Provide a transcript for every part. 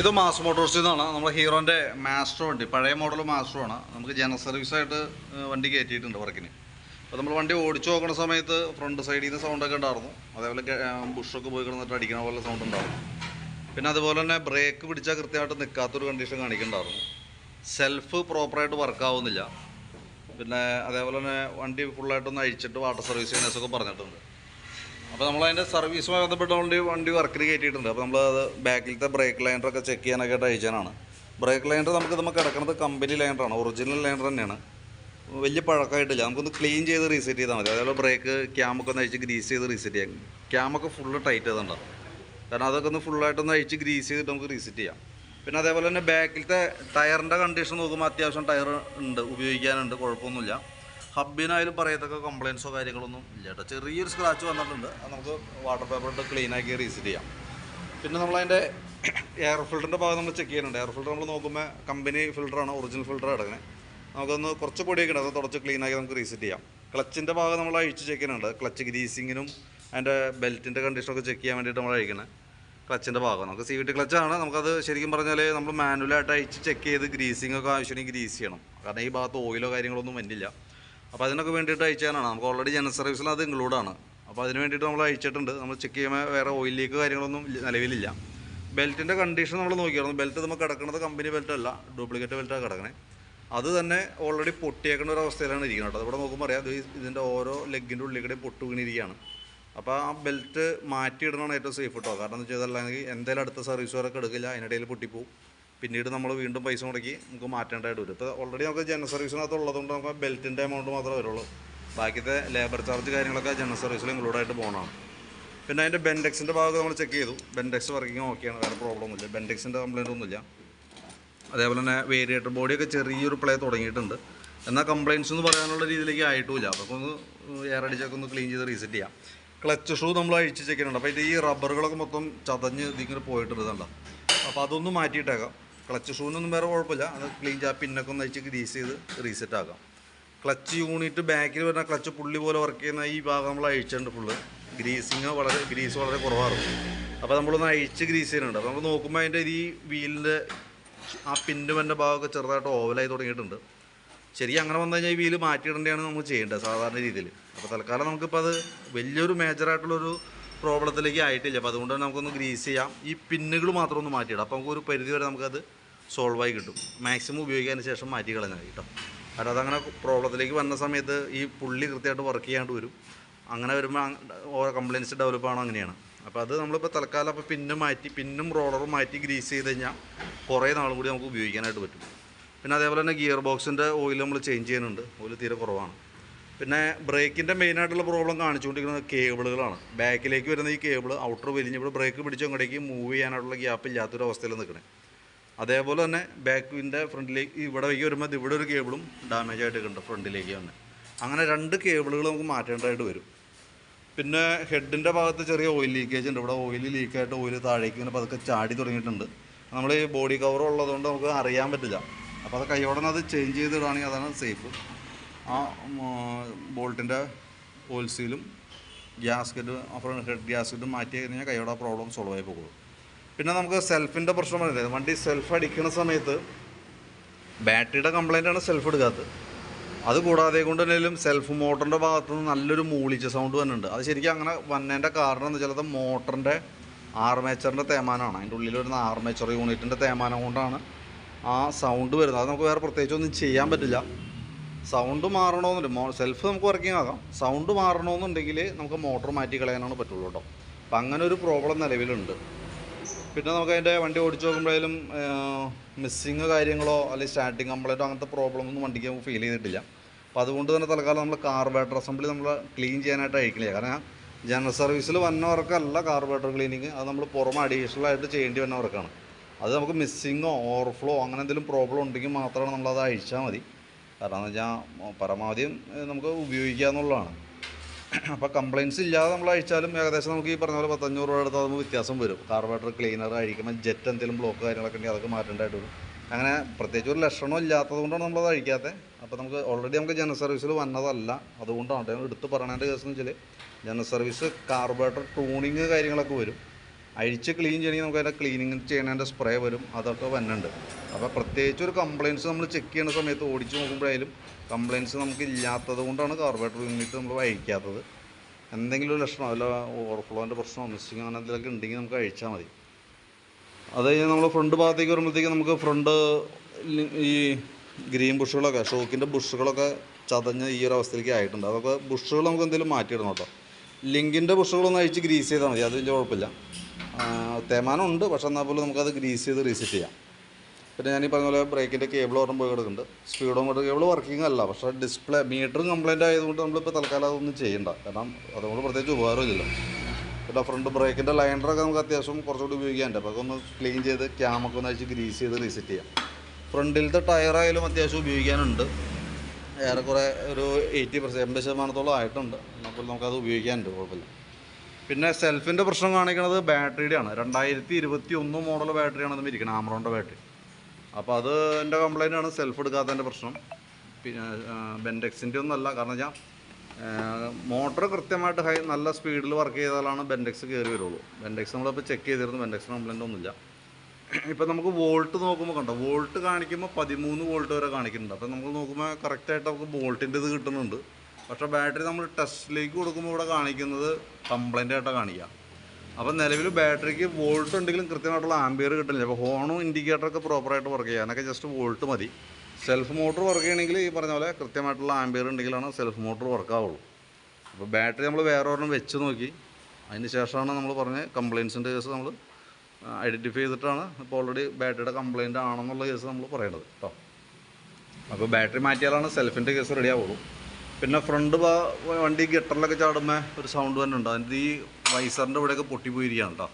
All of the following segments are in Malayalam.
ഇത് മാസ് മോട്ടോഴ്സിൽ നിന്നാണ്. നമ്മുടെ ഹീറോന്റെ മാസ്റ്റർ വണ്ടി പഴയ മോഡൽ മാസ്റ്ററാണ് നമുക്ക് ജനറൽ സർവീസായിട്ട് വണ്ടി കയറ്റിയിട്ടുണ്ട് വർക്കിന്. അപ്പോൾ നമ്മൾ വണ്ടി ഓടിച്ചു നോക്കുന്ന സമയത്ത് ഫ്രണ്ട് സൈഡിൽ നിന്ന് സൗണ്ടൊക്കെ ഉണ്ടായിരുന്നു. അതേപോലെ ബുഷൊക്കെ പോയി കിടന്നിട്ട് അടിക്കണ പോലെ സൗണ്ട് ഉണ്ടായിരുന്നു. പിന്നെ അതുപോലെ തന്നെ ബ്രേക്ക് പിടിച്ചാൽ കൃത്യമായിട്ട് നിൽക്കാത്തൊരു കണ്ടീഷൻ കാണിക്കുന്നുണ്ടായിരുന്നു. സെൽഫ് പ്രോപ്പറായിട്ട് വർക്ക് ആവുന്നില്ല. പിന്നെ അതേപോലെ തന്നെ വണ്ടി ഫുള്ളായിട്ടൊന്ന് അഴിച്ചിട്ട് വാട്ടർ സർവീസ് ചെയ്യുന്നതൊക്കെ പറഞ്ഞിട്ടുണ്ട്. അപ്പോൾ നമ്മൾ അതിന്റെ സർവീസുമായി ബന്ധപ്പെട്ട വണ്ടി വണ്ടി വർക്കിൽ കയറ്റിയിട്ടുണ്ട് അപ്പോൾ നമ്മൾ അത് ബാക്കിലത്തെ ബ്രേക്ക് ലൈനറൊക്കെ ചെക്ക് ചെയ്യാനൊക്കെ ആയിട്ട് അയച്ചാനാണ് ബ്രേക്ക് ലൈനർ നമുക്ക് നമുക്ക് കിടക്കുന്നത് കമ്പനി ലൈനറാണ് ഒറിജിനൽ ലൈനർ തന്നെയാണ്. വലിയ പഴക്കമായിട്ടില്ല. നമുക്കൊന്ന് ക്ലീൻ ചെയ്ത് റീസെറ്റ് ചെയ്താൽ മതി. അതേപോലെ ബ്രേക്ക് ക്യാമൊക്കെ ഒന്ന് അഴിച്ച് ഗ്രീസ് ചെയ്ത് റീസെറ്റ് ചെയ്യാം. ക്യാമൊക്കെ ഫുള്ള് ടൈറ്റ് ചെയ്തിട്ടുണ്ടാവും കാരണം അതൊക്കെ ഒന്ന് ഫുള്ളായിട്ടൊന്ന് അഴിച്ച് ഗ്രീസ് ചെയ്തിട്ട് നമുക്ക് റീസെറ്റ് ചെയ്യാം. പിന്നെ അതേപോലെ തന്നെ ബാക്കിലത്തെ ടയറിന്റെ കണ്ടീഷൻ നോക്കുമ്പോൾ അത്യാവശ്യം ടയർ ഉണ്ട് ഉപയോഗിക്കാനുണ്ട് കുഴപ്പമൊന്നുമില്ല. ഹബിനായാലും പറയത്തക്ക കംപ്ലയിൻസോ കാര്യങ്ങളൊന്നും ഇല്ല കേട്ടോ. ചെറിയൊരു സ്ക്രാച്ച് വന്നിട്ടുണ്ട് അത് നമുക്ക് വാട്ടർ പേപ്പർ ഇട്ട് ക്ലീൻ ആക്കി റീസെറ്റ് ചെയ്യാം. പിന്നെ നമ്മളതിന്റെ എയർ ഫിൽറ്ററിന്റെ ഭാഗം നമ്മൾ ചെക്ക് ചെയ്യുന്നുണ്ട്. എയർ ഫിൽറ്റർ നമ്മൾ നോക്കുമ്പോൾ കമ്പനി ഫിൽറ്ററാണ് ഒറിജിനൽ ഫിൽറ്റർ കിടക്കുന്നത് നമുക്കൊന്ന് കുറച്ച് പൊടി ഉണ്ട് അത് തുടച്ച് ക്ലീൻ ആക്കി നമുക്ക് റീസെറ്റ് ചെയ്യാം. ക്ലച്ചിന്റെ ഭാഗം നമ്മൾ അഴിച്ച് ചെക്ക് ചെയ്യുന്നുണ്ട്. ക്ലച്ച് ഗ്രീസിങ്ങിനും അതിന്റെ ബെൽറ്റിന്റെ കണ്ടീഷനൊക്കെ ചെക്ക് ചെയ്യാൻ വേണ്ടിയിട്ട് നമ്മൾ അഴിക്കുന്നത് ക്ലച്ചിന്റെ ഭാഗം. നമുക്ക് സി വി ടി ക്ലച്ചാണ്. നമുക്കത് ശരിക്കും പറഞ്ഞാൽ നമ്മൾ മാനുവലായിട്ട് അയച്ച് ചെക്ക് ചെയ്ത് ഗ്രീസിംഗ് ഒക്കെ ആവശ്യമെങ്കിൽ ഗ്രീസ് ചെയ്യണം. കാരണം ഈ ഭാഗത്ത് ഓയിലോ കാര്യങ്ങളൊന്നും വന്നില്ല. അപ്പോൾ അതിനൊക്കെ വേണ്ടിയിട്ട് അയച്ചാനാണ് നമുക്ക് ഓൾറെഡി ജനറൽ സർവീസിൽ അത് ഇൻക്ലൂഡാണ് അപ്പോൾ അതിന് വേണ്ടിയിട്ട് നമ്മൾ അയച്ചിട്ടുണ്ട്. നമ്മൾ ചെക്ക് ചെയ്യുമ്പോൾ വേറെ ഓയിൽ ലീക്ക് കാര്യങ്ങളൊന്നും നിലവിലില്ല. ബെൽറ്റിന്റെ കണ്ടീഷൻ നമ്മൾ നോക്കിയായിരുന്നു. ബെൽറ്റ് നമുക്ക് കിടക്കുന്നത് കമ്പനി ബെൽറ്റ് അല്ല. ഡ്യൂപ്ലിക്കേറ്റ് ബെൽറ്റാണ് കിടക്കണേ. അത് തന്നെ ഓൾറെഡി പൊട്ടിയേക്കുന്ന ഒരു അവസ്ഥയിലാണ് ഇരിക്കുന്നത് കേട്ടോ. ഇവിടെ നോക്കുമ്പോൾ അറിയാം. ഇത് ഇതിന്റെ ഓരോ ലെഗിന്റെ ഉള്ളിൽ കൂടെ പൊട്ട് വീണിരിക്കുകയാണ് അപ്പോൾ ആ ബെൽറ്റ് മാറ്റിയിടണമാണ് ഏറ്റവും സേഫ് കേട്ടോ കാരണം എന്ന് വെച്ചാൽ അല്ലെങ്കിൽ എന്തായാലും അടുത്ത സർവീസ് വരെ എടുക്കില്ല അതിനിടയിൽ പൊട്ടിപ്പോവും. പിന്നീട് നമ്മൾ വീണ്ടും പൈസ മുടക്കി നമുക്ക് മാറ്റേണ്ടതായിട്ട് വരും. ഇപ്പോൾ ഓൾറെഡി നമുക്ക് ജനറൽ സർവീസിനകത്ത് ഉള്ളതുകൊണ്ട് നമുക്ക് ബെൽറ്റിന്റെ എമൗണ്ട് മാത്രമേ വരുള്ളൂ. ബാക്കിയത്തെ ലേബർ ചാർജ് കാര്യങ്ങളൊക്കെ ജനറൽ സർവീസിൽ ഇൻക്ലൂഡ് ആയിട്ട് പോകണമാണ് പിന്നെ അതിന്റെ ബെൻഡെക്സിന്റെ ഭാഗം നമ്മൾ ചെക്ക് ചെയ്തു. ബെൻഡെക്സ് വർക്കിംഗ് ഓക്കെയാണ് വേറെ പ്രോബ്ലം ഒന്നുമില്ല. ബെൻഡെക്സിന്റെ കംപ്ലയിന്റ് ഒന്നുമില്ല. അതേപോലെ തന്നെ വേരിയേറ്റർ ബോഡിയൊക്കെ ചെറിയൊരു പ്ലേ തുടങ്ങിയിട്ടുണ്ട്. എന്നാൽ കംപ്ലയിൻസ് എന്ന് പറയാനുള്ള രീതിയിലേക്ക് ആയിട്ടുമില്ല. അപ്പോൾ ഒന്ന് എയർ അടിച്ചൊക്കെ ഒന്ന് ക്ലീൻ ചെയ്ത് റീസെറ്റ് ചെയ്യാം. ക്ലച്ച് ഷൂ നമ്മൾ അഴിച്ച് ചെക്കുന്നുണ്ട് അപ്പോൾ ഇത് ഈ റബ്ബറുകളൊക്കെ മൊത്തം ചതഞ്ഞ് ഇതിങ്ങനെ പോയിട്ടുണ്ട് അപ്പോൾ അതൊന്ന് മാറ്റിയിട്ടേക്കാം. ക്ലച്ച് ഷൂവിനൊന്നും വേറെ കുഴപ്പമില്ല. അത് ക്ലീൻ ചെയ്യാം. പിന്നൊക്കെ ഒന്ന് അഴിച്ച് ഗ്രീസ് ചെയ്ത് റീസെറ്റ് ആക്കാം. ക്ലച്ച് യൂണിറ്റ് ബാക്കിൽ വരുന്ന ക്ലച്ച് പുള്ളി പോലെ വർക്ക് ചെയ്യുന്ന ഈ ഭാഗം നമ്മൾ അഴിച്ചിട്ടുണ്ട് ഫുള്ള് ഗ്രീസിങ് വളരെ ഗ്രീസ് വളരെ കുറവായിരുന്നു അപ്പോൾ നമ്മളൊന്ന് അഴിച്ച് ഗ്രീസ് ചെയ്യുന്നുണ്ട്. അപ്പോൾ നമ്മൾ നോക്കുമ്പോൾ അതിന്റെ ഈ വീലിന്റെ ആ പിന്നുവന്റെ ഭാഗമൊക്കെ ചെറുതായിട്ട് ഓവലായി തുടങ്ങിയിട്ടുണ്ട്. ശരി അങ്ങനെ വന്നു കഴിഞ്ഞാൽ ഈ വീൽ മാറ്റിയിടേണ്ടതാണ് നമ്മൾ ചെയ്യേണ്ടത് സാധാരണ രീതിയിൽ അപ്പോൾ തൽക്കാലം നമുക്കിപ്പോൾ അത് വലിയൊരു മേജറായിട്ടുള്ളൊരു പ്രോബ്ലത്തിലേക്ക് ആയിട്ടില്ല. അപ്പോൾ അതുകൊണ്ട് തന്നെ നമുക്കൊന്ന് ഗ്രീസ് ചെയ്യാം. ഈ പിന്നുകൾ മാത്രം ഒന്ന് മാറ്റിയിടാം. അപ്പോൾ നമുക്കൊരു പരിധി വരെ നമുക്കത് സോൾവായി കിട്ടും. മാക്സിമം ഉപയോഗിക്കാൻ ശേഷം മാറ്റി കളഞ്ഞാൽ കേട്ടോ. കാരണം അതങ്ങനെ പ്രോബ്ലത്തിലേക്ക് വന്ന സമയത്ത് ഈ പുള്ളി കൃത്യമായിട്ട് വർക്ക് ചെയ്യാണ്ട് വരും. അങ്ങനെ വരുമ്പോൾ ഓരോ കംപ്ലയിൻസ് ഡെവലപ്പ് ആണോ അങ്ങനെയാണ്. അപ്പോൾ അത് നമ്മളിപ്പോൾ തൽക്കാലം അപ്പോൾ പിന്നും മാറ്റി പിന്നും റോളറും മാറ്റി ഗ്രീസ് ചെയ്ത് കഴിഞ്ഞാൽ കുറേ നാളും കൂടി നമുക്ക് ഉപയോഗിക്കാനായിട്ട് പറ്റും. പിന്നെ അതേപോലെ തന്നെ ഗിയർ ബോക്സിന്റെ ഓയിൽ നമ്മൾ ചേഞ്ച് ചെയ്യുന്നുണ്ട്. ഓയിൽ തീരെ കുറവാണ്. പിന്നെ ബ്രേക്കിന്റെ മെയിനായിട്ടുള്ള പ്രോബ്ലം കാണിച്ചുകൊണ്ടിരിക്കുന്നത് കേബിളുകളാണ്. ബാക്കിലേക്ക് വരുന്ന ഈ കേബിൾ ഔട്ടർ വലിഞ്ഞ് ഇവിടെ ബ്രേക്ക് പിടിച്ച് അങ്ങോട്ടേക്ക് മൂവ് ചെയ്യാനായിട്ടുള്ള ഗ്യാപ്പ് ഇല്ലാത്തൊരു അവസ്ഥയിൽ നിൽക്കണേ. അതേപോലെ തന്നെ ബാക്കിന്റെ ഫ്രണ്ടിലേക്ക് ഇവിടെ വയ്ക്ക് വരുമ്പോൾ ഇവിടെ ഒരു കേബിളും ഡാമേജ് ആയിട്ട് ഉണ്ട് ഫ്രണ്ടിലേക്ക് തന്നെ അങ്ങനെ രണ്ട് കേബിളുകൾ നമുക്ക് മാറ്റേണ്ടതായിട്ട് വരും. പിന്നെ ഹെഡിന്റെ ഭാഗത്ത് ചെറിയ ഓയിൽ ലീക്കേജ് ഉണ്ട്. ഇവിടെ ഓയിൽ ലീക്കായിട്ട് ഓയിൽ താഴേക്ക് ഇങ്ങനെ പതുക്കെ ചാടി തുടങ്ങിയിട്ടുണ്ട്. നമ്മൾ ഈ ബോഡി കവർ ഉള്ളതുകൊണ്ട് നമുക്ക് അറിയാൻ പറ്റില്ല. അപ്പോൾ അത് കൈയോടെ അത് ചേഞ്ച് ചെയ്തിടുകയാണെങ്കിൽ അതാണ് സേഫ് ആ ബോൾട്ടിന്റെ ഓൽസീലും സീലും ഗ്യാസ്കറ്റ് അപ്പുറം ഹെഡ് ഗ്യാസ്കറ്റും മാറ്റി കഴിഞ്ഞാൽ കൈയോടെ പ്രോബ്ലം സോൾവ് ആയി പോകുള്ളൂ പിന്നെ നമുക്ക് സെൽഫിന്റെ പ്രശ്നം വരുന്നത് വണ്ടി സെൽഫ് അടിക്കുന്ന സമയത്ത് ബാറ്ററിയുടെ കംപ്ലൈന്റ് ആണ് സെൽഫ് എടുക്കാത്തത്. അത് കൂടാതെ കൊണ്ട് തന്നെയും സെൽഫ് മോട്ടറിന്റെ ഭാഗത്തുനിന്ന് നല്ലൊരു മൂളിച്ച സൗണ്ട് വന്നിട്ടുണ്ട്. അത് ശരിക്കും അങ്ങനെ വന്നതിന്റെ കാരണം എന്ന് വെച്ചാൽ അത് മോട്ടറിന്റെ ആർമേച്ചറിന്റെ തേമാനമാണ് അതിന്റെ ഉള്ളിൽ വരുന്ന ആർമേച്ചർ യൂണിറ്റിന്റെ തേമാനം കൊണ്ടാണ് ആ സൗണ്ട് വരുന്നത്. അത് നമുക്ക് വേറെ പ്രത്യേകിച്ച് ഒന്നും ചെയ്യാൻ പറ്റില്ല. സൗണ്ട് മാറണമെന്നുണ്ട് സെൽഫ് നമുക്ക് വർക്കിംഗ് ആകാം. സൗണ്ട് മാറണമെന്നുണ്ടെങ്കിൽ നമുക്ക് മോട്ടർ മാറ്റി കളയാനാണ് പറ്റുള്ളൂ കേട്ടോ. അപ്പം അങ്ങനെ ഒരു പ്രോബ്ലം നിലവിലുണ്ട്. പിന്നെ നമുക്ക് അതിന്റെ വണ്ടി ഓടിച്ചു നോക്കുമ്പോഴേലും മിസ്സിങ് കാര്യങ്ങളോ അല്ലെങ്കിൽ സ്റ്റാർട്ടിങ് കംപ്ലൈന്റോ അങ്ങനത്തെ പ്രോബ്ലം ഒന്നും വണ്ടിക്ക് നമുക്ക് ഫീൽ ചെയ്തിട്ടില്ല. അപ്പോൾ അതുകൊണ്ട് തന്നെ തൽക്കാലം നമ്മൾ കാർബേറ്റർ അസംബ്ലി നമ്മൾ ക്ലീൻ ചെയ്യാനായിട്ട് അയക്കില്ല കാരണം ജനറൽ സർവീസിൽ വന്നവർക്കല്ല കാർബേറ്റർ ക്ലീനിങ് അത് നമ്മൾ പുറമെ അഡീഷണൽ ആയിട്ട് ചെയ്യേണ്ടി വന്നവർക്കാണ്. അത് നമുക്ക് മിസ്സിങ്ങോ ഓവർഫ്ലോ അങ്ങനെ എന്തെങ്കിലും പ്രോബ്ലം ഉണ്ടെങ്കിൽ മാത്രമാണ് നമ്മളത് അഴിച്ചാൽ മതി. കാരണം എന്ന് വെച്ചാൽ പരമാവധി നമുക്ക് ഉപയോഗിക്കുക എന്നുള്ളതാണ്. അപ്പോൾ കംപ്ലയിൻസ് ഇല്ലാതെ നമ്മൾ അഴിച്ചാലും ഏകദേശം നമുക്ക് ഈ പറഞ്ഞ പോലെ പത്തഞ്ഞൂറ് രൂപ എടുത്താൽ നമുക്ക് വ്യത്യാസം വരും. കാർബറേറ്റർ ക്ലീനർ അഴിക്കുമ്പോൾ ജെറ്റ് എന്തെങ്കിലും ബ്ലോക്ക് കാര്യങ്ങളൊക്കെ ഉണ്ടെങ്കിൽ അതൊക്കെ മാറ്റേണ്ടതായിട്ട് വരും. അങ്ങനെ പ്രത്യേകിച്ച് ഒരു ലക്ഷണം ഇല്ലാത്തത് കൊണ്ടാണ് നമ്മളത് അഴിക്കാത്തത് അപ്പോൾ നമുക്ക് ഓൾറെഡി നമുക്ക് ജനറൽ സർവീസിൽ വന്നതല്ല. അതുകൊണ്ടാണ് എടുത്ത് പറയേണ്ട കേസ് എന്ന് വെച്ചാൽ ജനറൽ സർവീസ് കാർബറേറ്റർ ട്യൂണിങ് കാര്യങ്ങളൊക്കെ വരും. അഴിച്ച് ക്ലീൻ ചെയ്യണമെങ്കിൽ നമുക്ക് അതിന്റെ ക്ലീനിങ് ചെയ്യണതിന്റെ സ്പ്രേ വരും. അതൊക്കെ വന്നുണ്ട് അപ്പോൾ പ്രത്യേകിച്ച് ഒരു കംപ്ലയിൻസ് നമ്മൾ ചെക്ക് ചെയ്യുന്ന സമയത്ത് ഓടിച്ച് നോക്കുമ്പോഴായാലും കംപ്ലയിൻസ് നമുക്ക് ഇല്ലാത്തത് കൊണ്ടാണ് കാർബറേറ്റർ യൂണിറ്റ് നമ്മൾ അഴിക്കാത്തത് എന്തെങ്കിലും ഒരു ലക്ഷണം അല്ല ഓവർഫ്ലോന്റെ പ്രശ്നമോ മിസ്സിങ് അങ്ങനെ എന്തെങ്കിലുമൊക്കെ ഉണ്ടെങ്കിൽ നമുക്ക് അഴിച്ചാൽ മതി. അത് കഴിഞ്ഞാൽ നമ്മൾ ഫ്രണ്ട് ഭാഗത്തേക്ക് വരുമ്പോഴത്തേക്ക് നമുക്ക് ഫ്രണ്ട് ഈ ഗ്രീൻ ബുഷുകളൊക്കെ ഷോക്കിന്റെ ബുഷുകളൊക്കെ ചതഞ്ഞ് ഈ ഒരു അവസ്ഥയിലേക്ക് ആയിട്ടുണ്ട്. അതൊക്കെ ബുഷുകൾ നമുക്ക് എന്തെങ്കിലും മാറ്റിയിടണം കേട്ടോ. ലിങ്കിന്റെ ബുഷുകളൊന്നും അഴിച്ച് ഗ്രീസ് ചെയ്താൽ മതി. അത് വലിയ കുഴപ്പമില്ല. തേമാനം ഉണ്ട് പക്ഷെ എന്നാൽ പോലും നമുക്കത് ഗ്രീസ് ചെയ്ത് റീസെറ്റ് ചെയ്യാം. പിന്നെ ഞാൻ ഈ പറഞ്ഞ പോലെ ബ്രേക്കിന്റെ കേബിൾ ഓർമ്മ പോയി കിടക്കുന്നുണ്ട്. സ്പീഡോമീറ്റർ കേബിൾ വർക്കിംഗ് അല്ല. പക്ഷേ ഡിസ്പ്ലേ മീറ്ററും കംപ്ലൈന്റ് ആയതുകൊണ്ട് നമ്മളിപ്പോൾ തൽക്കാലം അതൊന്നും ചെയ്യണ്ട. കാരണം അതുകൊണ്ട് പ്രത്യേകിച്ച് ഉപകാരമില്ലല്ലോ പിന്നെ ഫ്രണ്ട് ബ്രേക്കിന്റെ ലൈനറൊക്കെ നമുക്ക് അത്യാവശ്യം കുറച്ചുകൂടി ഉപയോഗിക്കാനുണ്ട്. അപ്പോൾ അതൊന്ന് ക്ലീൻ ചെയ്ത് ക്യാമൊക്കെ ഒന്ന് അഴിച്ച് ഗ്രീസ് ചെയ്ത് റീസെറ്റ് ചെയ്യാം. ഫ്രണ്ടിലത്തെ ടയറായാലും അത്യാവശ്യം ഉപയോഗിക്കാനുണ്ട്. ഏറെക്കുറെ ഒരു എയ്റ്റി പെർസെന്റ് എൺപത് ശതമാനത്തോളം ആയിട്ടുണ്ട്. അപ്പോൾ നമുക്കത് ഉപയോഗിക്കാനുണ്ട്. കുഴപ്പമില്ല. പിന്നെ സെൽഫിന്റെ പ്രശ്നം കാണിക്കുന്നത് ബാറ്ററിയുടെ ആണ് രണ്ടായിരത്തി ഇരുപത്തി ഒന്ന് മോഡൽ ബാറ്ററിയാണ് അത് ഇരിക്കുന്നത് ആമറോണിന്റെ ബാറ്ററി. അപ്പോൾ അത് എന്റെ കംപ്ലൈന്റ് ആണ് സെൽഫ് എടുക്കാത്തതിന്റെ പ്രശ്നം. പിന്നെ ബെൻഡെക്സിന്റെ ഒന്നും അല്ല. കാരണം വെച്ചാൽ മോട്ടർ കൃത്യമായിട്ട് ഹൈ നല്ല സ്പീഡിൽ വർക്ക് ചെയ്താലാണ് ബെൻഡെക്സ് കയറി വരുള്ളൂ. ബെൻഡെക്സ് നമ്മളിപ്പോൾ ചെക്ക് ചെയ്തിരുന്നു ബെൻഡെക്സിന് കംപ്ലൈന്റ് ഒന്നുമില്ല. ഇപ്പം നമുക്ക് വോൾട്ട് നോക്കുമ്പോൾ കണ്ടോ വോൾട്ട് കാണിക്കുമ്പോൾ പതിമൂന്ന് വോൾട്ട് വരെ കാണിക്കുന്നുണ്ട്. അപ്പം നമുക്ക് നോക്കുമ്പോൾ കറക്റ്റായിട്ട് നമുക്ക് വോൾട്ടിന്റെ ഇത് കിട്ടുന്നുണ്ട്. പക്ഷേ ബാറ്ററി നമ്മൾ ടെസ്റ്റിലേക്ക് കൊടുക്കുമ്പോൾ ഇവിടെ കാണിക്കുന്നത് കംപ്ലൈന്റ് ആയിട്ടാണ് കാണിക്കുക. അപ്പം നിലവിൽ ബാറ്ററിക്ക് വോൾട്ട് ഉണ്ടെങ്കിലും കൃത്യമായിട്ടുള്ള ആംബിയർ കിട്ടുന്നില്ല അപ്പോൾ ഹോണും ഇൻഡിക്കേറ്ററൊക്കെ പ്രോപ്പറായിട്ട് വർക്ക് ചെയ്യുക. അതിനൊക്കെ ജസ്റ്റ് വോൾട്ട് മതി. സെൽഫ് മോട്ടർ വർക്ക് ചെയ്യണമെങ്കിൽ ഈ പറഞ്ഞ പോലെ കൃത്യമായിട്ടുള്ള ആംബിയർ ഉണ്ടെങ്കിലാണ് സെൽഫ് മോട്ടർ വർക്ക് ആവുള്ളൂ. അപ്പോൾ ബാറ്ററി നമ്മൾ വേറെ ഒരെണ്ണം വെച്ച് നോക്കി. അതിന് ശേഷമാണ് നമ്മൾ പറഞ്ഞ കംപ്ലയിൻസിന്റെ കേസ് നമ്മൾ ഐഡന്റിഫൈ ചെയ്തിട്ടാണ് ഇപ്പോൾ ഓൾറെഡി ബാറ്ററിയുടെ കംപ്ലയിന്റ് ആണെന്നുള്ള കേസ് നമ്മൾ പറയണത് കേട്ടോ അപ്പോൾ ബാറ്ററി മാറ്റിയാലാണ് സെൽഫിന്റെ കേസ് റെഡി ആവുള്ളൂ. പിന്നെ ഫ്രണ്ട് വണ്ടി ഗട്ടറിലൊക്കെ ചാടുമ്പോൾ ഒരു സൗണ്ട് തന്നെ ഉണ്ട്. അതിന്റെ ഈ വൈസറിന്റെ ഇവിടെയൊക്കെ പൊട്ടിപ്പോയിരിക്കുകയാണ് കേട്ടോ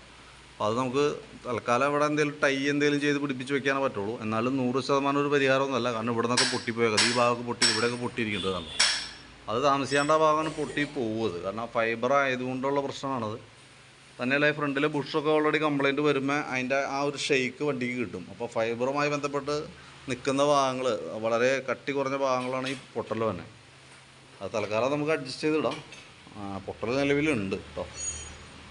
അപ്പോൾ അത് നമുക്ക് തൽക്കാലം ഇവിടെ എന്തെങ്കിലും ടൈ എന്തെങ്കിലും ചെയ്ത് പിടിപ്പിച്ച് വെക്കാനേ പറ്റുള്ളൂ. എന്നാലും നൂറ് ശതമാനം ഒരു പരിഹാരമൊന്നുമല്ല കാരണം ഇവിടെ നിന്നൊക്കെ പൊട്ടിപ്പോയത് ഈ ഭാഗമൊക്കെ പൊട്ടി ഇവിടെയൊക്കെ പൊട്ടിയിരിക്കേണ്ടതാണ് അത് താമസിക്കേണ്ട ഭാഗമാണ് പൊട്ടി പോവുന്നത്. കാരണം ഫൈബർ ആയതുകൊണ്ടുള്ള പ്രശ്നമാണത്. തന്നെയല്ല ഫ്രണ്ടിലെ ബുഷൊക്കെ ഓൾറെഡി കംപ്ലൈന്റ് വരുമ്പോൾ അതിന്റെ ആ ഒരു ഷെയ്ക്ക് വണ്ടിക്ക് കിട്ടും. അപ്പോൾ ഫൈബറുമായി ബന്ധപ്പെട്ട് നിൽക്കുന്ന ഭാഗങ്ങൾ വളരെ കട്ടി കുറഞ്ഞ ഭാഗങ്ങളാണ് ഈ പൊട്ടൽ തന്നെ. അത് തൽക്കാലം നമുക്ക് അഡ്ജസ്റ്റ് ചെയ്തിടാം. ആ, പൊട്ടൽ നിലവിലുണ്ട് കേട്ടോ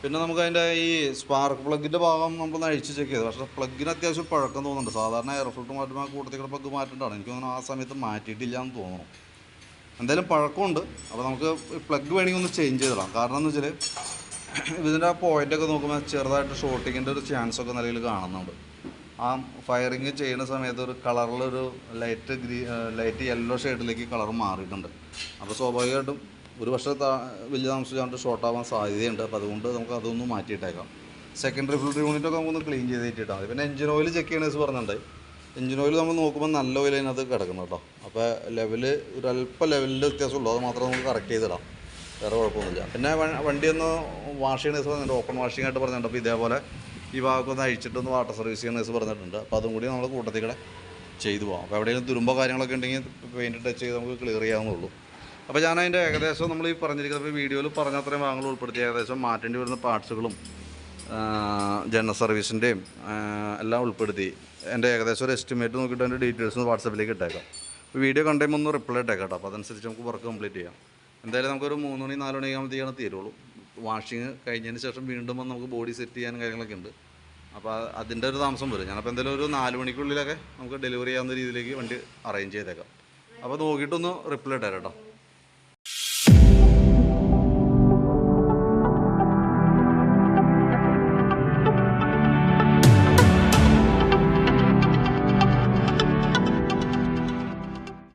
പിന്നെ നമുക്ക് അതിന്റെ ഈ സ്പാർക്ക് പ്ലഗിന്റെ ഭാഗം നമ്മൾ അഴിച്ച് ചെക്ക് ചെയ്തു. പക്ഷേ പ്ലഗിന് അത്യാവശ്യം പഴക്കം തോന്നുന്നുണ്ട്. സാധാരണ എയർ ഫിൽട്ടർ മാറ്റുമ്പോൾ കൂട്ടത്തിൽ കൂടെ പ്ലഗ് മാറ്റേണ്ടതാണ് എനിക്ക് തോന്നുന്നു ആ സമയത്ത് മാറ്റിയിട്ടില്ല എന്ന് തോന്നുന്നു. എന്തായാലും പഴക്കമുണ്ട്. അപ്പോൾ നമുക്ക് പ്ലഗ് വേണമെങ്കിൽ ഒന്ന് ചേഞ്ച് ചെയ്തിടാം. കാരണം എന്ന് വെച്ചാൽ ഇതിന്റെ ആ പോയിന്റൊക്കെ നോക്കുമ്പോൾ ചെറുതായിട്ട് ഷോർട്ടിങ്ങിന്റെ ഒരു ചാൻസൊക്കെ നിലയിൽ കാണുന്നുണ്ട്. ആ ഫയറിങ് ചെയ്യുന്ന സമയത്ത് ഒരു കളറിലൊരു ലൈറ്റ് ഗ്രീ ലൈറ്റ് യെല്ലോ ഷെയ്ഡിലേക്ക് കളർ മാറിയിട്ടുണ്ട്. അപ്പോൾ സ്വാഭാവികമായിട്ടും ഒരു പക്ഷേ വലിയ താമസിച്ചാണ്ട് ഷോർട്ട് ആവാൻ സാധ്യതയുണ്ട്. അപ്പോൾ അതുകൊണ്ട് നമുക്ക് അതൊന്ന് മാറ്റിയിട്ടേക്കാം. സെക്കൻഡറി ഫിൽറ്റർ യൂണിറ്റൊക്കെ നമുക്കൊന്ന് ക്ലീൻ ചെയ്ത് ഇട്ടിട്ടാൽ പിന്നെ എഞ്ചിൻ ഓയിൽ ചെക്ക് ചെയ്യണമെന്ന് പറഞ്ഞിട്ടുണ്ട്. എഞ്ചിൻ ഓയിൽ നമ്മൾ നോക്കുമ്പോൾ നല്ല ഓയിൽ അതിനകത്ത് കിടക്കണം കേട്ടോ. അപ്പോൾ ലെവൽ ഒരു അല്പം ലെവലിൽ വ്യത്യാസമുള്ളൂ അത് മാത്രം നമുക്ക് കറക്റ്റ് ചെയ്തിടാം വേറെ കുഴപ്പമൊന്നുമില്ല. പിന്നെ വണ്ടി ഒന്ന് വാഷ് ചെയ്യണ ദിവസം ഓപ്പൺ വാഷിംഗ് ആയിട്ട് പറഞ്ഞിട്ടുണ്ട്. അപ്പോൾ ഇതേപോലെ ഈ ഭാഗമൊക്കെ അഴിച്ചിട്ടൊന്ന് വാട്ടർ സർവീസ് ചെയ്യുന്ന ദിവസം പറഞ്ഞിട്ടുണ്ട്. അപ്പോൾ അതും കൂടി നമ്മൾ കൂട്ടത്തിൽ കൂടെ ചെയ്തു പോകാം. അപ്പോൾ എവിടെയെങ്കിലും തുരുമ്പോ കാര്യങ്ങളൊക്കെ ഉണ്ടെങ്കിൽ പെയിന്റ് ടച്ച് ചെയ്ത് നമുക്ക് ക്ലിയർ ചെയ്യാവുന്നുള്ളൂ അപ്പോൾ ഞാൻ അതിന്റെ ഏകദേശം നമ്മൾ ഈ പറഞ്ഞിരിക്കുന്നത് വീഡിയോയിൽ പറഞ്ഞ അത്രയും ഭാഗങ്ങൾ ഉൾപ്പെടുത്തി. ഏകദേശം മാറ്റേണ്ടി വരുന്ന പാർട്സുകളും ജനറൽ സർവീസിന്റെയും എല്ലാം ഉൾപ്പെടുത്തി. എന്റെ ഏകദേശം ഒരു എസ്റ്റിമേറ്റ് നോക്കിയിട്ട് അതിന്റെ ഡീറ്റെയിൽസ് ഒന്ന് വാട്സപ്പിലേക്ക് ഇട്ടേക്കാം. അപ്പോൾ വീഡിയോ കണ്ടുമ്പോൾ ഒന്ന് റിപ്ലൈ ഇട്ടേക്കാം കേട്ടോ. അപ്പോൾ അതനുസരിച്ച് നമുക്ക് വർക്ക് കംപ്ലീറ്റ് ചെയ്യാം. എന്തായാലും നമുക്കൊരു മൂന്ന് മണി നാല് മണി ആകുമ്പോഴത്തേക്കാണ് തീരുള്ളൂ. വാഷിങ് കഴിഞ്ഞതിന് ശേഷം വീണ്ടും നമുക്ക് ബോഡി സെറ്റ് ചെയ്യാനും കാര്യങ്ങളൊക്കെ ഉണ്ട്. അപ്പോൾ അതിന്റെ ഒരു താമസം വരും. ഞാനപ്പോൾ എന്തായാലും ഒരു നാല് മണിക്കുള്ളിലൊക്കെ നമുക്ക് ഡെലിവറി ചെയ്യാവുന്ന രീതിയിലേക്ക് വണ്ടി അറേഞ്ച് ചെയ്തേക്കാം. അപ്പോൾ നോക്കിയിട്ടൊന്ന് റിപ്ലൈ ഇട്ടേരാം കേട്ടോ